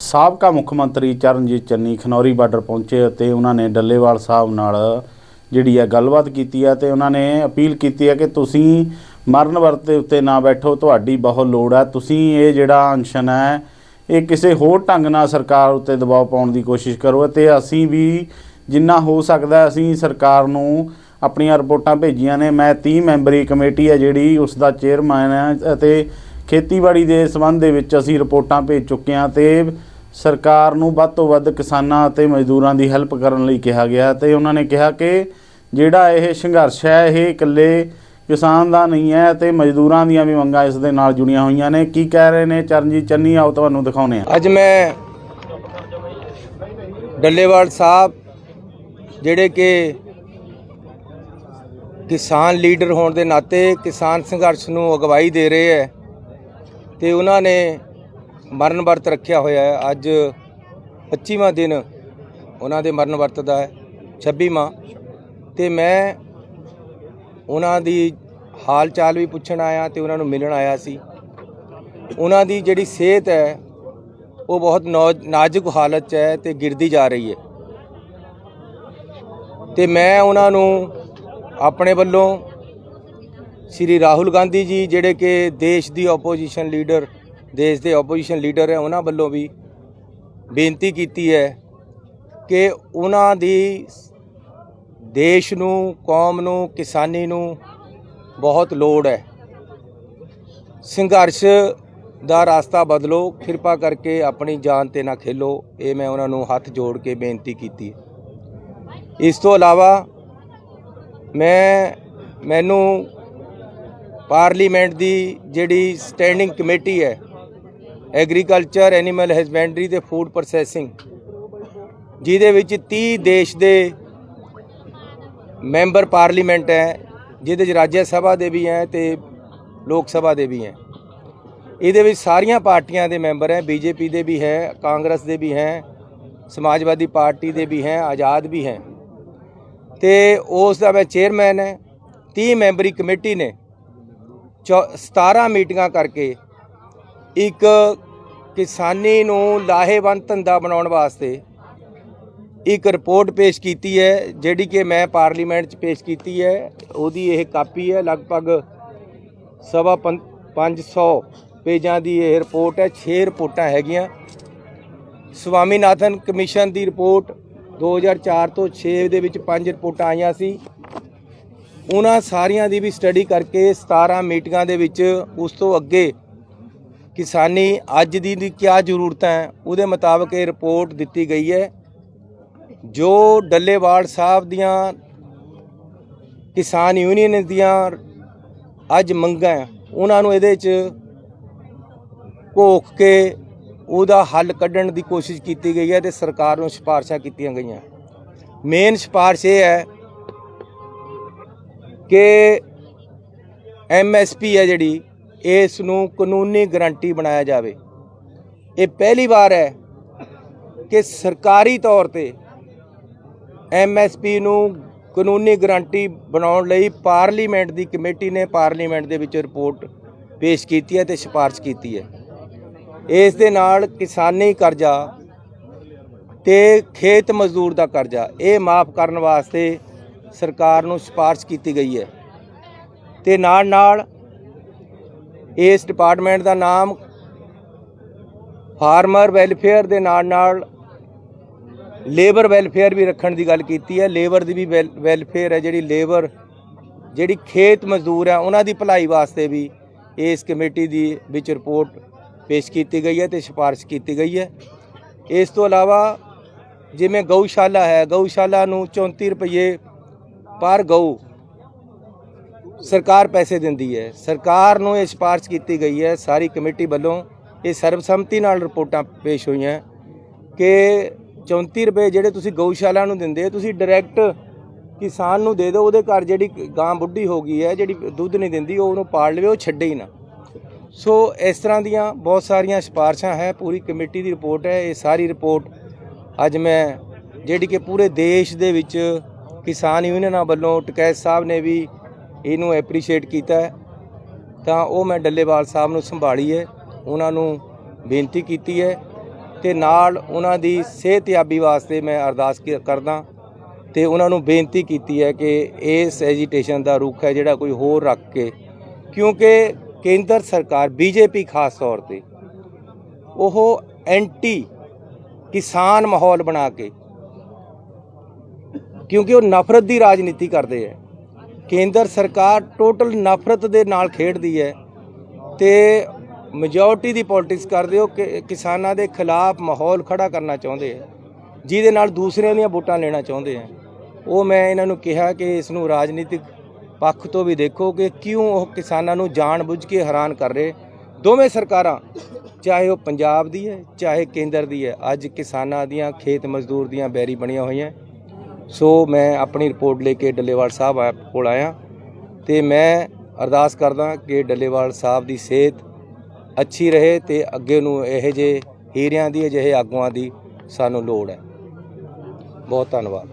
ਸਾਬਕਾ ਮੁੱਖ ਮੰਤਰੀ ਚਰਨਜੀਤ ਚੰਨੀ ਖਨੌਰੀ ਬਾਰਡਰ ਪਹੁੰਚੇ ਅਤੇ ਉਹਨਾਂ ਨੇ ਡੱਲੇਵਾਲ ਸਾਹਿਬ ਨਾਲ ਜਿਹੜੀ ਹੈ ਗੱਲਬਾਤ ਕੀਤੀ ਹੈ ਤੇ ਉਹਨਾਂ ਨੇ ਅਪੀਲ ਕੀਤੀ ਹੈ ਕਿ ਤੁਸੀਂ ਮਰਨ ਵਰਤ ਦੇ ਉੱਤੇ ਨਾ ਬੈਠੋ, ਤੁਹਾਡੀ ਬਹੁਤ ਲੋੜ ਹੈ। ਤੁਸੀਂ ਇਹ ਜਿਹੜਾ ਅਨਸ਼ਨ ਹੈ, ਇਹ ਕਿਸੇ ਹੋਰ ਢੰਗ ਨਾਲ ਸਰਕਾਰ ਉੱਤੇ ਦਬਾਅ ਪਾਉਣ ਦੀ ਕੋਸ਼ਿਸ਼ ਕਰੋ ਤੇ ਅਸੀਂ ਵੀ ਜਿੰਨਾ ਹੋ ਸਕਦਾ ਅਸੀਂ ਸਰਕਾਰ ਨੂੰ ਆਪਣੀਆਂ ਰਿਪੋਰਟਾਂ ਭੇਜੀਆਂ ਨੇ। ਮੈਂ 30 ਮੈਂਬਰੀ ਕਮੇਟੀ ਹੈ ਜਿਹੜੀ ਉਸ ਦਾ ਚੇਅਰਮੈਨ ਹੈ ਅਤੇ ਖੇਤੀਬਾੜੀ ਦੇ ਸੰਬੰਧ ਦੇ ਵਿੱਚ ਅਸੀਂ ਰਿਪੋਰਟਾਂ ਭੇਜ ਚੁੱਕੇ ਹਾਂ ਤੇ ਸਰਕਾਰ ਨੂੰ ਵੱਧ ਤੋਂ ਵੱਧ ਕਿਸਾਨਾਂ ਅਤੇ ਮਜ਼ਦੂਰਾਂ ਦੀ ਹੈਲਪ ਕਰਨ ਲਈ ਕਿਹਾ ਗਿਆ ਤੇ ਉਹਨਾਂ ਨੇ ਕਿਹਾ ਕਿ ਜਿਹੜਾ ਇਹ ਸੰਘਰਸ਼ ਹੈ, ਇਹ ਇਕੱਲੇ ਕਿਸਾਨ ਦਾ ਨਹੀਂ ਹੈ ਤੇ ਮਜ਼ਦੂਰਾਂ ਦੀਆਂ ਵੀ ਮੰਗਾਂ ਇਸ ਦੇ ਨਾਲ ਜੁੜੀਆਂ ਹੋਈਆਂ ਨੇ। ਕੀ ਕਹਿ ਰਹੇ ਨੇ ਚਰਨਜੀਤ ਚੰਨੀ? ਆਓ ਤੁਹਾਨੂੰ ਦਿਖਾਉਨੇ ਆ ਅੱਜ ਮੈਂ ਡੱਲੇਵਾਲ ਸਾਹਿਬ, ਜਿਹੜੇ ਕਿ ਕਿਸਾਨ ਲੀਡਰ ਹੋਣ ਦੇ ਨਾਤੇ ਕਿਸਾਨ ਸੰਘਰਸ਼ ਨੂੰ ਅਗਵਾਈ ਦੇ ਰਹੇ ਹੈ ਤੇ ਉਹਨਾਂ ਨੇ ਮਰਨ ਵਰਤ ਰੱਖਿਆ ਹੋਇਆ ਹੈ। ਅੱਜ 25ਵਾਂ ਦਿਨ ਉਹਨਾਂ ਦੇ ਮਰਨ ਵਰਤ ਦਾ ਹੈ 26ਵਾਂ ਤੇ ਮੈਂ ਉਹਨਾਂ ਦੀ ਹਾਲ ਚਾਲ ਵੀ ਪੁੱਛਣ ਆਇਆ ਤੇ ਉਹਨਾਂ ਨੂੰ ਮਿਲਣ ਆਇਆ ਸੀ। ਉਹਨਾਂ ਦੀ ਜਿਹੜੀ ਸਿਹਤ ਹੈ, ਉਹ ਬਹੁਤ ਨੌ- ਨਾਜ਼ੁਕ ਹਾਲਤ 'ਚ ਹੈ ਤੇ ਗਿਰਦੀ ਜਾ ਰਹੀ ਹੈ। ਤੇ ਮੈਂ ਉਹਨਾਂ ਨੂੰ ਆਪਣੇ ਵੱਲੋਂ ਸ਼੍ਰੀ ਰਾਹੁਲ ਗਾਂਧੀ ਜੀ, ਜਿਹੜੇ ਕਿ ਦੇਸ਼ ਦੀ ਆਪੋਜੀਸ਼ਨ ਲੀਡਰ ਦੇਸ਼ ਦੇ ਆਪੋਜੀਸ਼ਨ ਲੀਡਰ ਹੈ, ਉਹਨਾਂ ਵੱਲੋਂ ਵੀ ਬੇਨਤੀ ਕੀਤੀ ਹੈ ਕਿ ਉਹਨਾਂ ਦੀ ਦੇਸ਼ ਨੂੰ, ਕੌਮ ਨੂੰ, ਕਿਸਾਨੀ ਨੂੰ ਬਹੁਤ ਲੋੜ ਹੈ। ਸੰਘਰਸ਼ ਦਾ ਰਾਸਤਾ ਬਦਲੋ, ਕਿਰਪਾ ਕਰਕੇ ਆਪਣੀ ਜਾਨ ਤੇ ਨਾ ਖੇਲੋ, ਇਹ ਮੈਂ ਉਹਨਾਂ ਨੂੰ ਹੱਥ ਜੋੜ ਕੇ ਬੇਨਤੀ ਕੀਤੀ ਇਸ ਤੋਂ ਇਲਾਵਾ ਮੈਂ, ਮੈਨੂੰ ਪਾਰਲੀਮੈਂਟ ਦੀ ਜਿਹੜੀ ਸਟੈਂਡਿੰਗ ਕਮੇਟੀ ਹੈ ਐਗਰੀਕਲਚਰ ਐਨੀਮਲ ਹਸਬੈਂਡਰੀ ਤੇ ਫੂਡ ਪ੍ਰੋਸੈਸਿੰਗ ਜਿਹਦੇ ਵਿੱਚ 30 ਦੇਸ਼ ਦੇ ਮੈਂਬਰ ਪਾਰਲੀਮੈਂਟ ਹੈ, ਜਿਹਦੇ ਵਿੱਚ ਰਾਜ ਸਭਾ ਦੇ ਵੀ ਹੈ ਤੇ ਲੋਕ ਸਭਾ ਦੇ ਵੀ ਹੈ। ਇਹਦੇ ਵਿੱਚ ਸਾਰੀਆਂ ਪਾਰਟੀਆਂ ਦੇ ਮੈਂਬਰ ਹੈ, ਬੀਜੇਪੀ ਦੇ ਵੀ ਹੈ, ਕਾਂਗਰਸ ਦੇ ਵੀ ਹੈ, ਸਮਾਜਵਾਦੀ ਪਾਰਟੀ ਦੇ ਵੀ ਹੈ, ਆਜ਼ਾਦ ਵੀ ਹੈ। ਤੇ ਉਸ ਦਾ ਮੈਂ ਚੇਅਰਮੈਨ ਹੈ 30 ਮੈਂਬਰੀ ਕਮੇਟੀ ਨੇ, ਚੌ- 17 ਮੀਟਿੰਗਾਂ ਕਰਕੇ ਇੱਕ ਕਿਸਾਨੀ ਨੂੰ ਲਾਹੇਵੰਦ ਧੰਦਾ ਬਣਾਉਣ ਵਾਸਤੇ ਇੱਕ ਰਿਪੋਰਟ ਪੇਸ਼ ਕੀਤੀ ਹੈ, ਜਿਹੜੀ ਕਿ ਮੈਂ ਪਾਰਲੀਮੈਂਟ 'ਚ ਪੇਸ਼ ਕੀਤੀ ਹੈ। ਉਹਦੀ ਇਹ ਕਾਪੀ ਹੈ, ਲਗਭਗ ਸਵਾ ਪੰ- 500 ਪੇਜਾਂ ਦੀ ਇਹ ਰਿਪੋਰਟ ਹੈ 6 ਰਿਪੋਰਟਾਂ ਹੈਗੀਆਂ। ਸਵਾਮੀਨਾਥਨ ਕਮਿਸ਼ਨ ਦੀ ਰਿਪੋਰਟ 2004 ਤੋਂ 6 ਦੇ ਵਿੱਚ ਪੰਜ ਰਿਪੋਰਟਾਂ ਆਈਆਂ ਸੀ। ਉਹਨਾਂ ਸਾਰੀਆਂ ਦੀ ਵੀ ਸਟੱਡੀ ਕਰਕੇ 17 ਮੀਟਿੰਗਾਂ ਦੇ ਵਿੱਚ ਉਸ ਤੋਂ ਅੱਗੇ ਕਿਸਾਨੀ ਅੱਜ ਦੀ ਦੀ ਕੀ ਜ਼ਰੂਰਤਾਂ ਹੈ? ਉਹਦੇ ਮੁਤਾਬਕ ਇਹ ਰਿਪੋਰਟ ਦਿੱਤੀ ਗਈ ਹੈ। ਜੋ ਡੱਲੇਵਾਲ ਸਾਹਿਬ ਦੀਆਂ ਕਿਸਾਨ ਯੂਨੀਅਨ ਦੀਆਂ ਅੱਜ ਮੰਗਾਂ ਉਹਨਾਂ ਨੂੰ ਇਹਦੇ 'ਚ ਘੋਖ ਕੇ ਉਹਦਾ ਹੱਲ ਕੱਢਣ ਦੀ ਕੋਸ਼ਿਸ਼ ਕੀਤੀ ਗਈ ਹੈ ਤੇ ਸਰਕਾਰ ਨੂੰ ਸਿਫਾਰਸ਼ਾਂ ਕੀਤੀਆਂ ਗਈਆਂ। ਮੇਨ ਸਿਫਾਰਸ਼ ਇਹ ਹੈ ਕਿ ਐਮਐਸਪੀ ਹੈ ਜਿਹੜੀ ਇਸ ਨੂੰ ਕਾਨੂੰਨੀ ਗਰੰਟੀ ਬਣਾਇਆ ਜਾਵੇ। ਇਹ ਪਹਿਲੀ ਵਾਰ ਹੈ ਕਿ ਸਰਕਾਰੀ ਤੌਰ ਤੇ ਐਮਐਸਪੀ ਨੂੰ ਕਾਨੂੰਨੀ ਗਰੰਟੀ ਬਣਾਉਣ ਲਈ ਪਾਰਲੀਮੈਂਟ ਦੀ ਕਮੇਟੀ ਨੇ ਪਾਰਲੀਮੈਂਟ ਦੇ ਵਿੱਚ ਰਿਪੋਰਟ ਪੇਸ਼ ਕੀਤੀ ਹੈ ਤੇ ਸਿਫਾਰਿਸ਼ ਕੀਤੀ ਹੈ। ਇਸ ਦੇ ਨਾਲ ਕਿਸਾਨੀ ਕਰਜ਼ਾ ਤੇ ਖੇਤ ਮਜ਼ਦੂਰ ਦਾ ਕਰਜ਼ਾ, ਇਹ ਮਾਫ ਕਰਨ ਵਾਸਤੇ ਸਰਕਾਰ ਨੂੰ ਸਿਫਾਰਿਸ਼ ਕੀਤੀ ਗਈ ਹੈ। ਤੇ ਨਾਲ ਨਾਲ ਇਸ ਡਿਪਾਰਟਮੈਂਟ ਦਾ ਨਾਮ ਫਾਰਮਰ ਵੈਲਫੇਅਰ ਦੇ ਨਾਲ ਨਾਲ ਲੇਬਰ ਵੈਲਫੇਅਰ ਵੀ ਰੱਖਣ ਦੀ ਗੱਲ ਕੀਤੀ ਹੈ। ਲੇਬਰ ਦੀ ਵੀ ਵੈਲ- ਵੈਲਫੇਅਰ ਹੈ ਜਿਹੜੀ ਲੇਬਰ, ਜਿਹੜੀ ਖੇਤ ਮਜ਼ਦੂਰ ਹੈ, ਉਹਨਾਂ ਦੀ ਭਲਾਈ ਵਾਸਤੇ ਵੀ ਇਸ ਕਮੇਟੀ ਦੀ ਵਿੱਚ ਰਿਪੋਰਟ ਪੇਸ਼ ਕੀਤੀ ਗਈ ਹੈ ਤੇ ਸਿਫਾਰਿਸ਼ ਕੀਤੀ ਗਈ ਹੈ। ਇਸ ਤੋਂ ਇਲਾਵਾ ਜਿਵੇਂ ਗਊਸ਼ਾਲਾ ਹੈ, ਗਊਸ਼ਾਲਾ ਨੂੰ 34 ਰੁਪਏ ਪਰ ਗਊ ਸਰਕਾਰ ਪੈਸੇ ਦਿੰਦੀ ਹੈ। ਸਰਕਾਰ ਨੂੰ ਇਹ ਸਿਫਾਰਿਸ਼ ਕੀਤੀ ਗਈ ਹੈ, ਸਾਰੀ ਕਮੇਟੀ ਵੱਲੋਂ ਇਹ ਸਰਬਸੰਮਤੀ ਨਾਲ ਰਿਪੋਰਟਾਂ ਪੇਸ਼ ਹੋਈਆਂ ਕਿ 34 ਰੁਪਏ ਜਿਹੜੇ ਤੁਸੀਂ ਗਊਸ਼ਾਲਾ ਨੂੰ ਦਿੰਦੇ ਹੋ, ਤੁਸੀਂ ਡਾਇਰੈਕਟ ਕਿਸਾਨ ਨੂੰ ਦੇ ਦਿਓ, ਉਹਦੇ ਘਰ ਜਿਹੜੀ ਗਾਂ ਬੁੱਢੀ ਹੋ ਗਈ ਹੈ, ਜਿਹੜੀ ਦੁੱਧ ਨਹੀਂ ਦਿੰਦੀ, ਉਹ ਉਹਨੂੰ ਪਾਲ ਲਵੇ, ਉਹ ਛੱਡੇ ਹੀ ਨਾ। ਸੋ ਇਸ ਤਰ੍ਹਾਂ ਦੀਆਂ ਬਹੁਤ ਸਾਰੀਆਂ ਸਿਫਾਰਸ਼ਾਂ ਹੈ, ਪੂਰੀ ਕਮੇਟੀ ਦੀ ਰਿਪੋਰਟ ਹੈ, ਇਹ ਸਾਰੀ ਰਿਪੋਰਟ ਅੱਜ ਮੈਂ ਜਿਹੜੀ ਕਿ ਪੂਰੇ ਦੇਸ਼ ਦੇ ਵਿੱਚ ਕਿਸਾਨ ਯੂਨੀਅਨਾਂ ਵੱਲੋਂ, ਟਕੈਤ ਸਾਹਿਬ ਨੇ ਵੀ ਇਹਨੂੰ ਐਪਰੀਸ਼ੀਏਟ ਕੀਤਾ ਤਾਂ ਉਹ ਮੈਂ ਡੱਲੇਵਾਲ ਸਾਹਿਬ ਨੂੰ ਸੰਭਾਲੀ ਹੈ। ਉਹਨਾਂ ਨੂੰ ਬੇਨਤੀ ਕੀਤੀ ਹੈ ਤੇ ਨਾਲ ਉਹਨਾਂ ਦੀ ਸਿਹਤਯਾਬੀ ਵਾਸਤੇ ਮੈਂ ਅਰਦਾਸ ਕਰਦਾ ਤੇ ਉਹਨਾਂ ਨੂੰ ਬੇਨਤੀ ਕੀਤੀ ਹੈ ਕਿ ਇਸ ਐਜੀਟੇਸ਼ਨ ਦਾ ਰੁਖ ਹੈ ਜਿਹੜਾ ਕੋਈ ਹੋਰ ਰੱਖ ਕੇ, ਕਿਉਂਕਿ ਕੇਂਦਰ ਸਰਕਾਰ ਬੀਜੇਪੀ ਖਾਸ ਤੌਰ ਤੇ ਉਹ ਐਂਟੀ ਕਿਸਾਨ ਮਾਹੌਲ ਬਣਾ ਕੇ, ਕਿਉਂਕਿ ਉਹ ਨਫ਼ਰਤ ਦੀ ਰਾਜਨੀਤੀ ਕਰਦੇ ਹੈ। ਕੇਂਦਰ ਸਰਕਾਰ ਟੋਟਲ ਨਫ਼ਰਤ ਦੇ ਨਾਲ ਖੇਡਦੀ ਹੈ ਤੇ ਮੈਜੋਰਟੀ ਦੀ ਪੋਲਿਟਿਕਸ ਕਰਦੇ ਹੋ ਕਿ ਕਿਸਾਨਾਂ ਦੇ ਖਿਲਾਫ ਮਾਹੌਲ ਖੜਾ ਕਰਨਾ ਚਾਹੁੰਦੇ ਹੈ, ਜਿਹਦੇ ਨਾਲ ਦੂਸਰਿਆਂ ਦੀਆਂ ਵੋਟਾਂ ਲੈਣਾ ਚਾਹੁੰਦੇ ਹੈ। ਉਹ ਮੈਂ ਇਹਨਾਂ ਨੂੰ ਕਿਹਾ ਕਿ ਇਸ ਨੂੰ ਰਾਜਨੀਤਿਕ ਪੱਖ ਤੋਂ ਵੀ ਦੇਖੋ ਕਿ ਕਿਉਂ ਉਹ ਕਿਸਾਨਾਂ ਨੂੰ ਜਾਣਬੁੱਝ ਕੇ ਹੈਰਾਨ ਕਰ ਰਹੇ। ਦੋਵੇਂ ਸਰਕਾਰਾਂ, ਚਾਹੇ ਉਹ ਪੰਜਾਬ ਦੀ ਹੈ, ਚਾਹੇ ਕੇਂਦਰ ਦੀ ਹੈ, ਅੱਜ ਕਿਸਾਨਾਂ ਦੀਆਂ ਖੇਤ ਮਜ਼ਦੂਰ ਦੀਆਂ ਬੈਰੀ ਬਣੀਆਂ ਹੋਈਆਂ। ਸੋ ਮੈਂ ਆਪਣੀ ਰਿਪੋਰਟ ਲੈ ਕੇ ਡੱਲੇਵਾਲ ਸਾਹਿਬ ਕੋਲ ਆਇਆ ਤੇ ਮੈਂ ਅਰਦਾਸ ਕਰਦਾ ਕਿ ਡੱਲੇਵਾਲ ਸਾਹਿਬ ਦੀ ਸਿਹਤ ਅੱਛੀ ਰਹੇ ਤੇ ਅੱਗੇ ਨੂੰ ਇਹੋ ਜਿਹੇ ਹੀਰਿਆਂ ਦੀ, ਅਜਿਹੇ ਆਗੂਆਂ ਦੀ ਸਾਨੂੰ ਲੋੜ ਹੈ। ਬਹੁਤ ਧੰਨਵਾਦ।